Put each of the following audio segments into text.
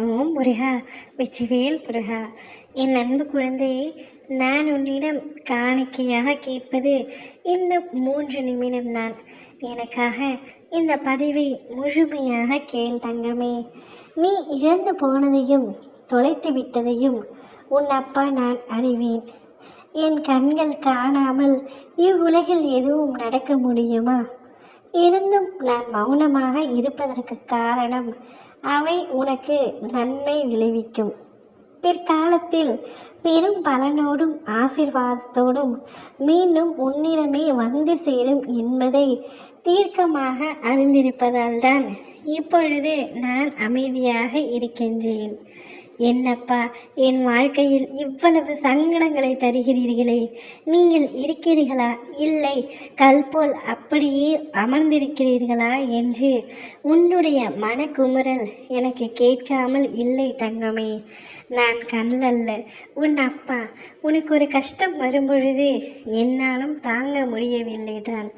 ஓம் முருகா. வெற்றிவேல் முருகா. என் அன்பு குழந்தையே நான் உன்னிடம் காணிக்கையாக கேட்பது இந்த மூன்று நிமிடம்தான். எனக்காக இந்த பதிவை முழுமையாக கேள் தங்கமே. நீ இழந்து போனதையும் தொலைத்து விட்டதையும் உன் அப்பா நான் அறிவேன். என் கண்கள் காணாமல் இவ்வுலகில் எதுவும் நடக்க முடியுமா? இருந்தும் நான் மௌனமாக இருப்பதற்கு காரணம் அவை உனக்கு நன்மை விளைவிக்கும். பிற்காலத்தில் பெரும் பலனோடும் ஆசிர்வாதத்தோடும் மீண்டும் உன்னிடமே வந்து சேரும் என்பதை தீர்க்கமாக அறிந்திருப்பதால் தான் இப்பொழுது நான் அமைதியாக இருக்கின்றேன். என்னப்பா என் வாழ்க்கையில் இவ்வளவு சங்கடங்களை தருகிறீர்களே. நீங்கள் இருக்கிறீர்களா? இல்லை. கல் போல் அப்படியே அமர்ந்திருக்கிறீர்களா என்று உன்னுடைய மனக்குமுறல் எனக்கு கேட்காமல் இல்லை தங்கமே நான் கண்ணல்ல. உன் அப்பா உனக்கு ஒரு கஷ்டம் வரும்பொழுது என்னாலும் தாங்க முடியவில்லை தான்.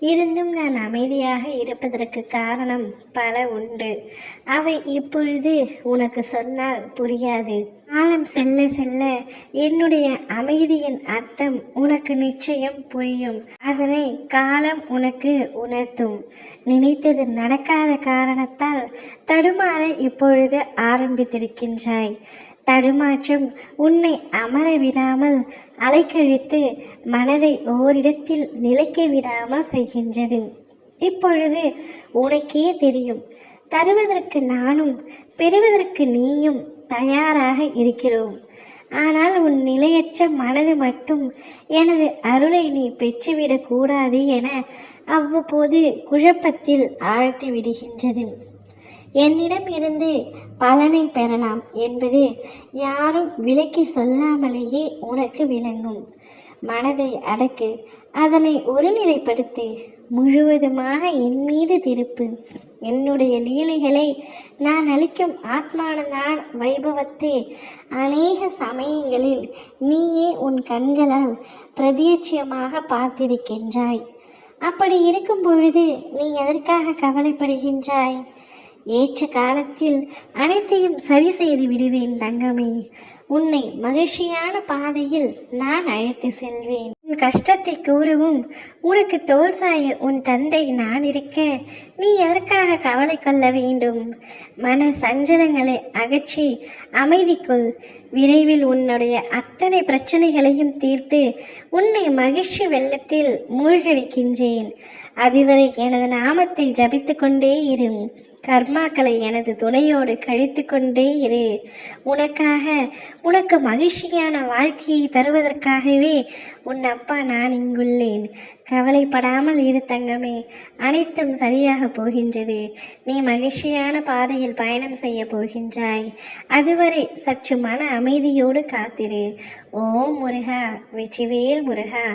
இருந்தும் நான் அமைதியாக இருப்பதற்கு காரணம் பல உண்டு. அவை இப்பொழுது உனக்கு சொன்னால் புரியாது. காலம் செல்ல செல்ல என்னுடைய அமைதியின் அர்த்தம் உனக்கு நிச்சயம் புரியும். அதனை காலம் உனக்கு உணர்த்தும். நினைத்தது நடக்காத காரணத்தால் தடுமாற இப்பொழுது ஆரம்பித்திருக்கின்றாய். தடுமாற்றம் உன்னை அமர விடாமல் அலைக்கழித்து மனதை ஓரிடத்தில் நிலைக்க விடாமல் செய்கின்றது. இப்பொழுது உனக்கே தெரியும். தருவதற்கு நானும் பெறுவதற்கு நீயும் தயாராக இருக்கிறோம். ஆனால் உன் நிலையற்ற மனது மட்டும் எனது அருளை நீ பெற்றுவிடக் கூடாது என அவ்வப்போது குழப்பத்தில் ஆழ்த்தி விடுகின்றது. என்னிடம் இருந்து பலனை பெறலாம் என்பது யாரும் விலக்கி சொல்லாமலேயே உனக்கு விளங்கும். மனதை அடக்கு. அதனை ஒருநிலைப்படுத்தி. முழுவதுமாக என் மீது திருப்பு. என்னுடைய லீலைகளை நான் அளிக்கும் ஆத்மானதான் வைபவத்தை. அநேக சமயங்களில் நீயே உன் கண்களால் பிரதியட்சியமாக பார்த்திருக்கின்றாய். அப்படி இருக்கும் பொழுது நீ எதற்காக கவலைப்படுகின்றாய்? ஏற்ற காலத்தில் அனைத்தையும் சரி செய்து விடுவேன் தங்கமே. உன்னை மகிழ்ச்சியான பாதையில் நான் அழைத்து செல்வேன். உன் கஷ்டத்தை கூறவும் உனக்கு தோல் சாய உன் தந்தை நான் இருக்க நீ எதற்காக கவலை கொள்ள வேண்டும்? மன சஞ்சலங்களை அகற்றி அமைதிக்குள் விரைவில் உன்னுடைய அத்தனை பிரச்சனைகளையும் தீர்த்து உன்னை மகிழ்ச்சி வெள்ளத்தில் மூழ்கடிக்கின்றேன். அதுவரை எனது நாமத்தை ஜபித்து கொண்டே இரு. கர்மாக்களை எனது துணையோடு கழித்து கொண்டே இரு. உனக்காக உனக்கு மகிழ்ச்சியான வாழ்க்கையை தருவதற்காகவே உன் அப்பா நான் இங்குள்ளேன். கவலைப்படாமல் இரு தங்கமே. அனைத்தும் சரியாக போகின்றது. நீ மகிழ்ச்சியான பாதையில் பயணம் செய்ய போகின்றாய். அதுவரை சற்று மன அமைதியோடு காத்திரு. ஓம் முருகா வெற்றிவேல் முருகா.